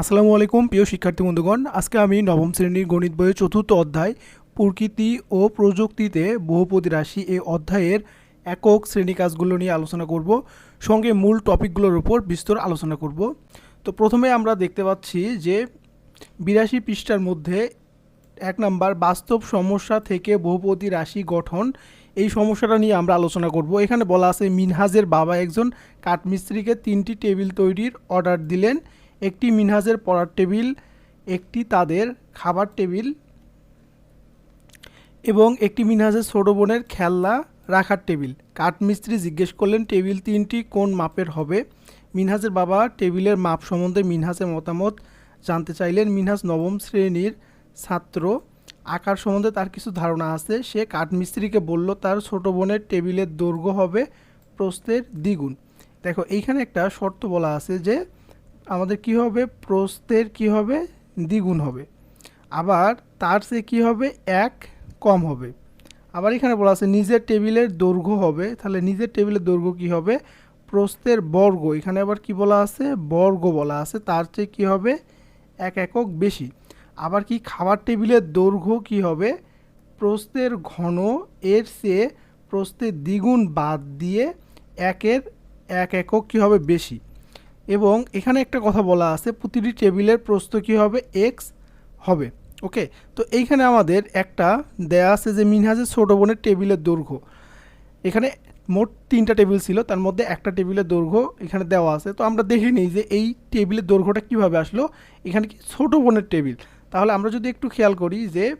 আসসালামু আলাইকুম, প্রিয় শিক্ষার্থী বন্ধুগণ। আজকে আমি নবম শ্রেণির গণিত বইয়ের চতুর্থ অধ্যায়, প্রকৃতি ও প্রযুক্তিতে বহুপদী রাশি এই অধ্যায়ের একক শ্রেণি কাজগুলো নিয়ে আলোচনা করব। সঙ্গে মূল টপিকগুলোর উপর বিস্তর আলোচনা করব। তো প্রথমে আমরা দেখতে পাচ্ছি যে বিরাশি পৃষ্ঠার মধ্যে এক নাম্বার, বাস্তব সমস্যা থেকে বহুপদী রাশি গঠন। এই সমস্যাটা নিয়ে আমরা আলোচনা করব। এখানে বলা আছে, মিনহাজের বাবা একজন কাঠমিস্ত্রিকে তিনটি টেবিল তৈরির অর্ডার দিলেন। একটি মিনহাজের পড়ার টেবিল, একটি তাদের খাবার টেবিল এবং একটি মিনহাজের ছোটো বোনের খেলনা রাখার টেবিল। কাঠমিস্ত্রি জিজ্ঞেস করলেন, টেবিল তিনটি কোন মাপের হবে? মিনহাজের বাবা টেবিলের মাপ সম্বন্ধে মিনহাজের মতামত জানতে চাইলেন। মিনহাজ নবম শ্রেণির ছাত্র। আকার সম্বন্ধে তার কিছু ধারণা আছে। সে কাঠমিস্ত্রিকে বলল, তার ছোট বোনের টেবিলের দৈর্ঘ্য হবে প্রস্থের দ্বিগুণ। দেখো, এইখানে একটা শর্ত বলা আছে যে আমাদের কি হবে? প্রস্থের কি হবে? দ্বিগুণ হবে। আবার তার সে কি হবে? এক কম হবে। আবার এখানে বলা আছে, নিজের টেবিলের দৈর্ঘ্য হবে। তাহলে নিজের টেবিলের দৈর্ঘ্য কি হবে? প্রস্থের বর্গ। এখানে আবার কি বলা আছে? বর্গ বলা আছে। তার চেয়ে কি হবে? এক একক বেশি। আবার কি খাবার টেবিলের দৈর্ঘ্য কি হবে? প্রস্থের ঘন এর চেয়ে প্রস্থের দ্বিগুণ বাদ দিয়ে একের এক একক কি হবে? বেশি। এবং এখানে একটা কথা বলা আছে, প্রতিটি টেবিলের প্রস্থ কী হবে? এক্স হবে। ওকে? তো এইখানে আমাদের একটা দেয়া আছে যে মিনহাজের ছোটো বোনের টেবিলের দৈর্ঘ্য। এখানে মোট তিনটা টেবিল ছিল, তার মধ্যে একটা টেবিলের দৈর্ঘ্য এখানে দেওয়া আছে। তো আমরা দেখে নিই যে এই টেবিলের দৈর্ঘ্যটা কীভাবে আসলো। এখানে কি ছোটো বোনের টেবিল। তাহলে আমরা যদি একটু খেয়াল করি যে,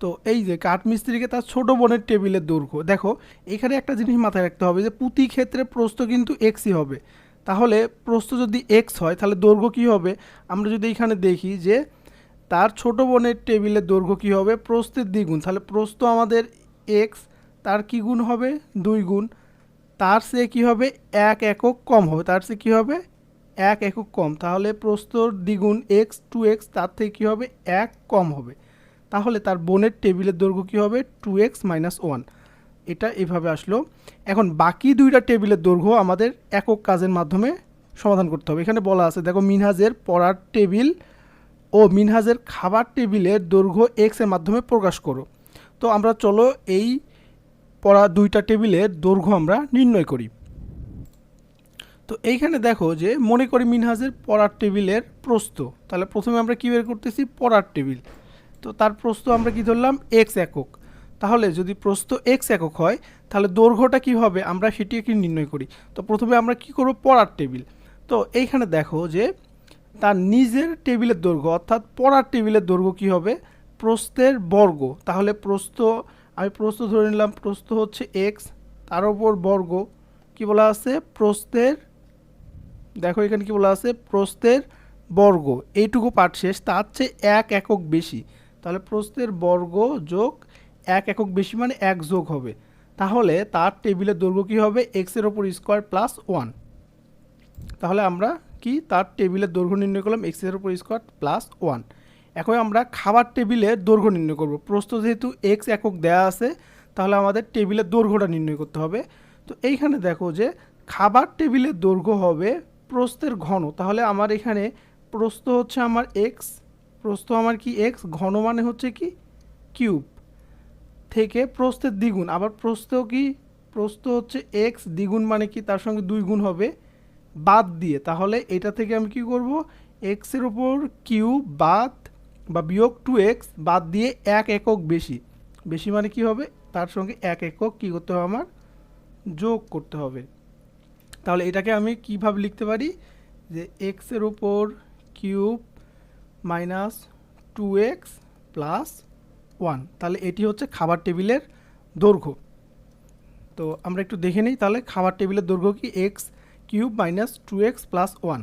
তো এই যে কাঠমিস্ত্রিকে তার ছোট বোনের টেবিলের দৈর্ঘ্য। দেখো, এখানে একটা জিনিস মাথায় রাখতে হবে যে প্রতি ক্ষেত্রে প্রস্থ কিন্তু এক্সই হবে। তাহলে প্রস্থ যদি এক্স হয়, তাহলে দৈর্ঘ্য কী হবে? আমরা যদি এখানে দেখি যে তার ছোট বোনের টেবিলের দৈর্ঘ্য কী হবে? প্রস্থের দ্বিগুণ। তাহলে প্রস্থ আমাদের এক্স তার কী গুণ হবে? দুই গুণ। তার সে কী হবে? এক একক কম হবে। তার সে কী হবে? এক একক কম। তাহলে প্রস্তর দ্বিগুণ এক্স টু এক্স তার থেকে কী হবে? এক কম হবে। তাহলে তার বোনের টেবিলের দৈর্ঘ্য কী হবে? টু এক্স মাইনাস ওয়ান এটা এভাবে আসলো। এখন বাকি দুইটা টেবিলের দৈর্ঘ্য আমাদের একক কাজের মাধ্যমে সমাধান করতে হবে। এখানে বলা আছে, দেখো মিনহাজের পড়ার টেবিল ও মিনহাজের খাবার টেবিলের দৈর্ঘ্য এক্সের মাধ্যমে প্রকাশ করো। তো আমরা চলো এই পড়া দুইটা টেবিলের দৈর্ঘ্য আমরা নির্ণয় করি। তো এইখানে দেখো যে, মনে করি মিনহাজের পড়ার টেবিলের প্রস্থ। তাহলে প্রথমে আমরা কী বের করতেছি? পড়ার টেবিল। তো তার প্রস্থ আমরা কি ধরলাম? এক্স একক। তাহলে যদি প্রস্থ এক্স একক হয়, তাহলে দৈর্ঘ্যটা কী হবে? আমরা সেটি কি নির্ণয় করি। তো প্রথমে আমরা কি করব? পড়ার টেবিল। তো এইখানে দেখো যে তার নিজের টেবিলের দৈর্ঘ্য, অর্থাৎ পড়ার টেবিলের দৈর্ঘ্য কী হবে? প্রস্থের বর্গ। তাহলে প্রস্থ, আমি প্রস্থ ধরে নিলাম, প্রস্থ হচ্ছে এক্স তার ওপর বর্গ। কি বলা আছে? প্রস্থের, দেখো এখানে কি বলা আছে? প্রস্থের বর্গ। এইটুকু পাঠ শেষ, তার চেয়ে এক একক বেশি। তাহলে প্রস্থের বর্গ যোগ এক একক বেশি মানে এক যোগ হবে। তাহলে তার টেবিলের দৈর্ঘ্য কী হবে? এক্সের ওপর স্কোয়ার প্লাস ওয়ান তাহলে আমরা কি? তার টেবিলের দৈর্ঘ্য নির্ণয় করলাম এক্সের ওপর স্কোয়ার প্লাস ওয়ান এখন আমরা খাবার টেবিলের দৈর্ঘ্য নির্ণয় করব। প্রস্থ যেহেতু এক্স একক দেয়া আছে, তাহলে আমাদের টেবিলের দৈর্ঘ্যটা নির্ণয় করতে হবে। তো এইখানে দেখো যে খাবার টেবিলের দৈর্ঘ্য হবে প্রস্থের ঘন। তাহলে আমার এখানে প্রস্থ হচ্ছে আমার এক্স প্রস্থ আমার কি এক্স ঘন মানে হচ্ছে কি? কিউব থেকে প্রস্থের দ্বিগুণ, আবার প্রস্থ কি? প্রস্থ হচ্ছে এক্স দ্বিগুণ মানে কি? তার সঙ্গে দুই গুণ হবে, বাদ দিয়ে। তাহলে এটা থেকে আমি কি করব? এক্সের উপর কিউ বাদ বা বিয়োগ টু এক্স বাদ দিয়ে এক একক বেশি। বেশি মানে কি হবে? তার সঙ্গে এক একক কী করতে হবে আমার? যোগ করতে হবে। তাহলে এটাকে আমি কীভাবে লিখতে পারি? যে এক্সের ওপর cube minus two x plus one. তাহলে এটি হচ্ছে খাবার টেবিলের দৈর্ঘ্য। তো আমরা একটু দেখে নিই, তাহলে খাবার টেবিলের দৈর্ঘ্য কি? X cube minus two x plus one.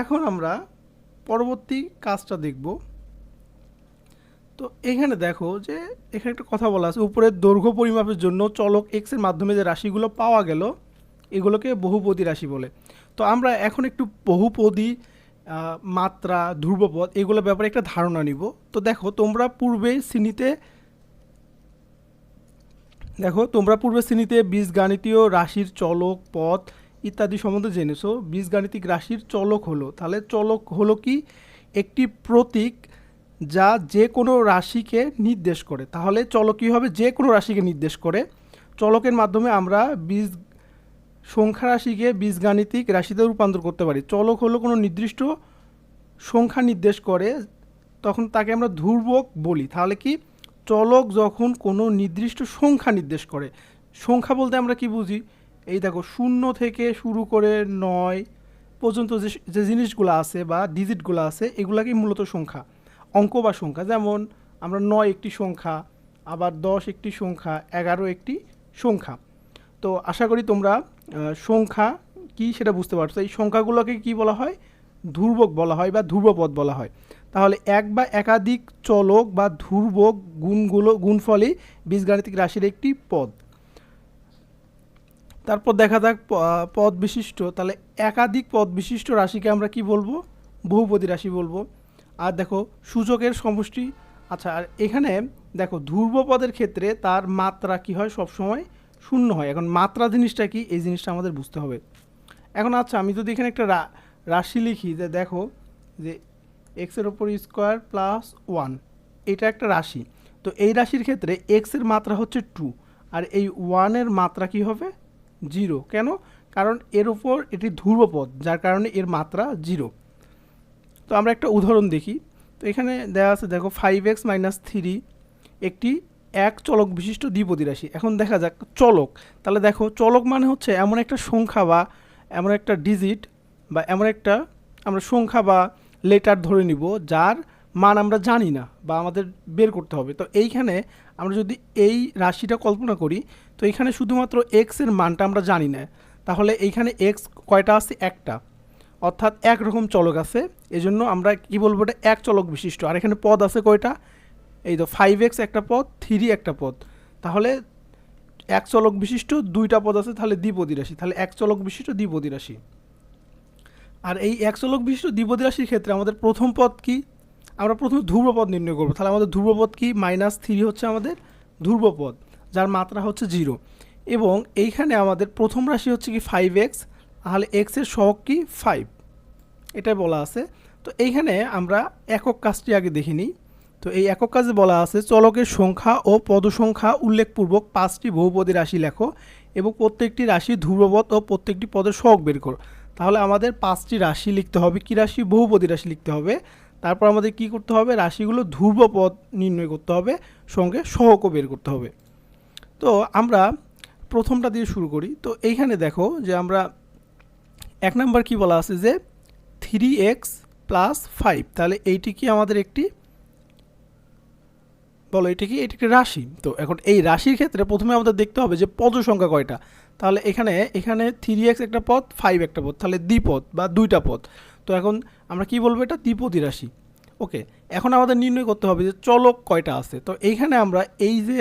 এখন আমরা পরবর্তী কাজটা দেখব। তো এখানে দেখো যে এখানে একটা কথা বলা আছে উপরের দৈর্ঘ্য পরিমাপের জন্য চলক এক্সের মাধ্যমে যে রাশিগুলো পাওয়া গেল, এগুলোকে বহুপদী রাশি বলে। তো আমরা এখন একটু বহুপদী মাত্রা, ধ্রুবপদ, এগুলোর ব্যাপারে একটা ধারণা নিব। তো দেখো, তোমরা পূর্বে শ্রেণীতে, দেখো, তোমরা পূর্বে শ্রেণীতে বীজগাণিতীয় রাশির চলক, পথ ইত্যাদি সম্বন্ধে জেনেছো। বীজগাণিতিক রাশির চলক হলো, তাহলে চলক হলো কি? একটি প্রতীক যা যে কোনো রাশিকে নির্দেশ করে। তাহলে চলক কী হবে? যে কোনো রাশিকে নির্দেশ করে। চলকের মাধ্যমে আমরা বীজ সংখ্যা রাশিকে বীজগাণিতিক রাশিতে রূপান্তর করতে পারি। চলক হলো কোনো নির্দিষ্ট সংখ্যা নির্দেশ করে, তখন তাকে আমরা ধ্রুবক বলি। তাহলে কি? চলক যখন কোনো নির্দিষ্ট সংখ্যা নির্দেশ করে, সংখ্যা বলতে আমরা কি বুঝি? এই দেখো, শূন্য থেকে শুরু করে নয় পর্যন্ত যে যে জিনিসগুলো আছে বা ডিজিটগুলো আছে, এগুলাকেই মূলত সংখ্যা। অঙ্ক বা সংখ্যা, যেমন আমরা নয় একটি সংখ্যা, আবার দশ একটি সংখ্যা, এগারো একটি সংখ্যা। তো আশা করি তোমরা সংখ্যা কি সেটা বুঝতে পারছ। এই সংখ্যাগুলোকে কি বলা হয়? ধ্রুবক বলা হয় বা ধ্রুবপদ বলা হয়। তাহলে এক বা একাধিক চলক বা ধ্রুবক গুণগুলো, গুণফলই বীজগাণিতিক রাশির একটি পদ। তারপর দেখা যাক পদ বিশিষ্ট। তাহলে একাধিক পদ বিশিষ্ট রাশিকে আমরা কি বলব? বহুপদী রাশি বলব। আর দেখো, সূচকের সমষ্টি। আচ্ছা আর এখানে দেখো, ধ্রুবপদের ক্ষেত্রে তার মাত্রা কি হয় সবসময়? শূন্য হয়। এখন মাত্রা জিনিসটা কি? এই জিনিসটা আমাদের বুঝতে হবে। এখন আচ্ছা আমি যদি এখানে একটা রাশি লিখি যে দেখো যে এক্সের ওপর স্কোয়ার প্লাস ওয়ান এটা একটা রাশি। তো এই রাশির ক্ষেত্রে এক্সের মাত্রা হচ্ছে টু আর এই ওয়ানের মাত্রা কি হবে? জিরো কেন? কারণ এর ওপর এটি ধ্রুবপদ, যার কারণে এর মাত্রা জিরো তো আমরা একটা উদাহরণ দেখি। তো এখানে দেওয়া আছে, দেখো ফাইভ এক্স মাইনাস থ্রি একটি এক চলক বিশিষ্ট দ্বিপদী রাশি। এখন দেখা যাক, চলক। তাহলে দেখো, চলক মানে হচ্ছে এমন একটা সংখ্যা বা এমন একটা ডিজিট বা এমন একটা আমরা সংখ্যা বা লেটার ধরে নিব, যার মান আমরা জানি না বা আমাদের বের করতে হবে। তো এইখানে আমরা যদি এই রাশিটা কল্পনা করি, তো এখানে শুধুমাত্র এক্সের মানটা আমরা জানি না। তাহলে এইখানে এক্স কয়টা আছে? একটা। অর্থাৎ একরকম চলক আছে। এজন্য আমরা কি বলব? এটা এক চলক বিশিষ্ট। আর এখানে পদ আছে কয়টা? এই তো ফাইভ এক্স একটা পদ থ্রি একটা পদ। তাহলে এক চলক বিশিষ্ট দুইটা পদ আছে, তাহলে দ্বিপদী রাশি। তাহলে এক চলক বিশিষ্ট দ্বিপদী রাশি। আর এই এক চলক বিশিষ্ট দ্বিপদী রাশির ক্ষেত্রে আমাদের প্রথম পদ কি? আমরা প্রথমে ধ্রুবপদ নির্ণয় করব। তাহলে আমাদের ধ্রুবপদ কি? মাইনাস থ্রি হচ্ছে আমাদের ধ্রুবপদ যার মাত্রা হচ্ছে জিরো এবং এইখানে আমাদের প্রথম রাশি হচ্ছে কি ফাইভ এক্স তাহলে এক্সের সহগ কি ফাইভ এটাই বলা আছে। তো এইখানে আমরা একক কাজটি আগে দেখে নিই। তো এই একক কাজে বলা আছে, চলকের সংখ্যা ও পদসংখ্যা উল্লেখপূর্বক পাঁচটি বহুপদী রাশি লেখো এবং প্রত্যেকটি রাশি ধ্রুবপদ ও প্রত্যেকটি পদের সহগ বের করো। তাহলে আমাদের পাঁচটি রাশি লিখতে হবে। কী রাশি? বহুপদী রাশি লিখতে হবে। তারপর আমাদের কি করতে হবে? রাশিগুলো ধ্রুবপদ নির্ণয় করতে হবে, সঙ্গে সহগও বের করতে হবে। তো আমরা প্রথমটা দিয়ে শুরু করি। তো এইখানে দেখো যে আমরা এক নাম্বার কি বলা আছে যে থ্রি এক্স প্লাস ফাইভ তাহলে এইটি কি আমাদের একটি বলো, এটা কি, এটা একটি রাশি? তো এখন এই রাশির ক্ষেত্রে প্রথমে আমাদের দেখতে হবে যে পদ সংখ্যা কয়টা? তাহলে এখানে এখানে থ্রি এক্স একটা পদ ফাইভ একটা পদ, তাহলে দ্বিপদ বা দুইটা পদ। তো এখন আমরা কি বলব, এটা দ্বিপদী রাশি। ওকে, এখন আমাদের নির্ণয় করতে হবে যে চলক কয়টা আছে। তো এইখানে আমরা এই যে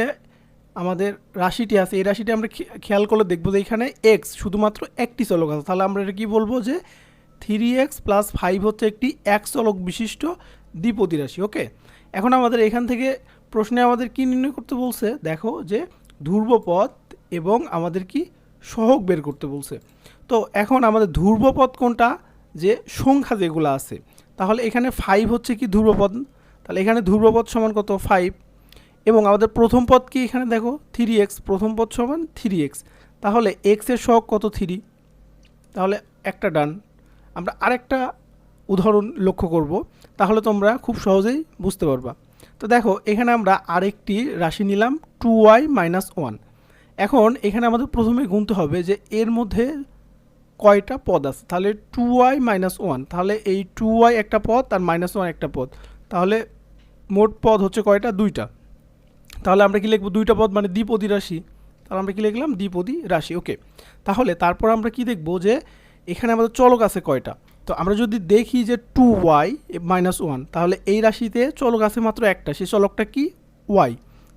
আমাদের রাশিটি আছে, এই রাশিটি আমরা খেয়াল করলে দেখব যে এখানে এক্স শুধুমাত্র একটি চলক আছে। তাহলে আমরা এটা কী বলব যে থ্রি এক্স প্লাস ফাইভ হচ্ছে একটি, এক চলক বিশিষ্ট দ্বিপদী রাশি। ওকে, এখন আমাদের এখান থেকে প্রশ্নে আমাদের কি নির্ণয় করতে বলছে? দেখো যে ধ্রুবপদ এবং আমাদের কি সহগ বের করতে বলছে। তো এখন আমাদের ধ্রুবপদ কোনটা? যে সংখ্যা যেগুলো আছে। তাহলে এখানে ফাইভ হচ্ছে কি ধ্রুবপদ? তাহলে এখানে ধ্রুবপদ সমান কত? ফাইভ এবং আমাদের প্রথম পদ কি এখানে দেখো? থ্রি এক্স প্রথম পদ সমান থ্রি এক্স তাহলে এক্সের সহগ কত থ্রি তাহলে একটা ডান আমরা আরেকটা উদাহরণ লক্ষ্য করব। তাহলে তোমরা খুব সহজেই বুঝতে পারবা। তো দেখো, এখানে আমরা আরেকটি রাশি নিলাম টু ওয়াই মাইনাস ওয়ান এখন এখানে আমাদের প্রথমে গুনতে হবে যে এর মধ্যে কয়টা পদ আছে? তাহলে টু ওয়াই মাইনাস ওয়ান তাহলে এই টু ওয়াই একটা পদ আর মাইনাস ওয়ান একটা পদ। তাহলে মোট পদ হচ্ছে কয়টা? দুইটা। তাহলে আমরা কি লিখব? দুইটা পদ মানে দ্বিপদী রাশি। তাহলে আমরা কি লিখলাম? দ্বিপদী রাশি। ওকে। তাহলে তারপর আমরা কি দেখব যে এখানে আমাদের চলক আছে কয়টা? তো আমরা যদি দেখি যে টু ওয়াই মাইনাস ওয়ান তাহলে এই রাশিতে চলক আছে মাত্র একটা, সেই চলকটা কি? ওয়াই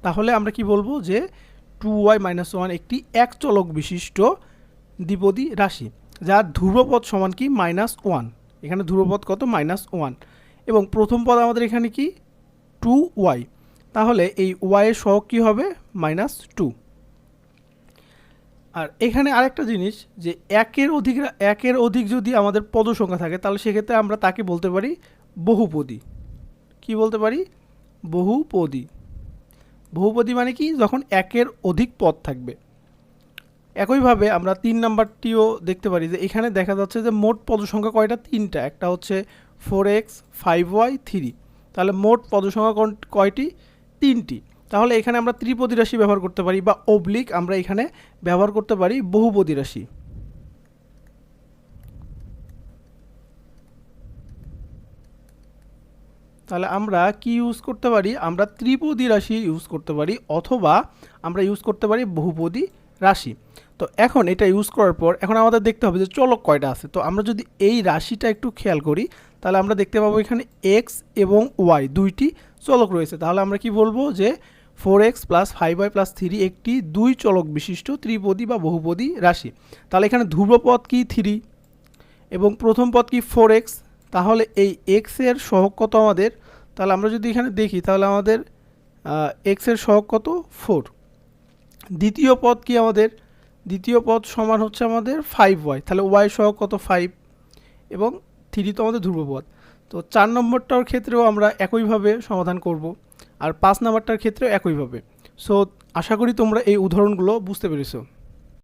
তাহলে আমরা কি বলব যে টু ওয়াই মাইনাস ওয়ান একটি এক চলক বিশিষ্ট দ্বিপদী রাশি, যার ধ্রুবপদ সমান কি? মাইনাস ওয়ান এখানে ধ্রুবপদ কত? মাইনাস ওয়ান এবং প্রথম পদ আমাদের এখানে কি? টু ওয়াই তাহলে এই ওয়াইয়ের সহগ কী হবে? মাইনাস টু আর এখানে আরেকটা জিনিস যে একের অধিক একের অধিক যদি আমাদের পদ সংখ্যা থাকে, তাহলে সেক্ষেত্রে আমরা তাকে বলতে পারি বহুপদী। কি বলতে পারি? বহুপদী। বহুপদী মানে কি? যখন একের অধিক পদ থাকবে। একইভাবে আমরা তিন নাম্বারটিও দেখতে পারি যে এখানে দেখা যাচ্ছে যে মোট পদ সংখ্যা কয়টা? তিনটা। একটা হচ্ছে four x five y three তাহলে মোট পদ সংখ্যা কয়টি? তিনটি। তাহলে এখানে আমরা ত্রিপদী রাশি ব্যবহার করতে পারি বা অবলিক আমরা এখানে ব্যবহার করতে পারি বহুপদী রাশি। তাহলে আমরা কি ইউজ করতে পারি? আমরা ত্রিপদী রাশি ইউজ করতে পারি অথবা আমরা ইউজ করতে পারি বহুপদী রাশি। তো এখন এটা ইউজ করার পর এখন আমাদের দেখতে হবে যে চলক কয়টা আছে। তো আমরা যদি এই রাশিটা একটু খেয়াল করি, তাহলে আমরা দেখতে পাবো এখানে এক্স এবং ওয়াই দুইটি চলক রয়েছে। তাহলে আমরা কি বলব যে four x plus five y plus three একটি দুই চলক বিশিষ্ট ত্রিপদী বা বহুপদী রাশি। তাহলে এখানে ধ্রুবপদ কি থ্রি? এবং প্রথম পদ কি ফোর এক্স? তাহলে এই এক্সের সহগ কত আমাদের? তাহলে আমরা যদি এখানে দেখি, তাহলে আমাদের এক্সের সহগ কত? ফোর। দ্বিতীয় পদ কি আমাদের? দ্বিতীয় পদ সমান হচ্ছে আমাদের ফাইভ ওয়াই। তাহলে ওয়াই সহগ কত? ফাইভ। এবং থ্রি তো আমাদের ধ্রুবপদ তো চার নম্বরটার ক্ষেত্রেও আমরা একইভাবে সমাধান করব। আর পাঁচ নাম্বারটার ক্ষেত্রেও একইভাবে। সো আশা করি তোমরা এই উদাহরণগুলো বুঝতে পেরেছ।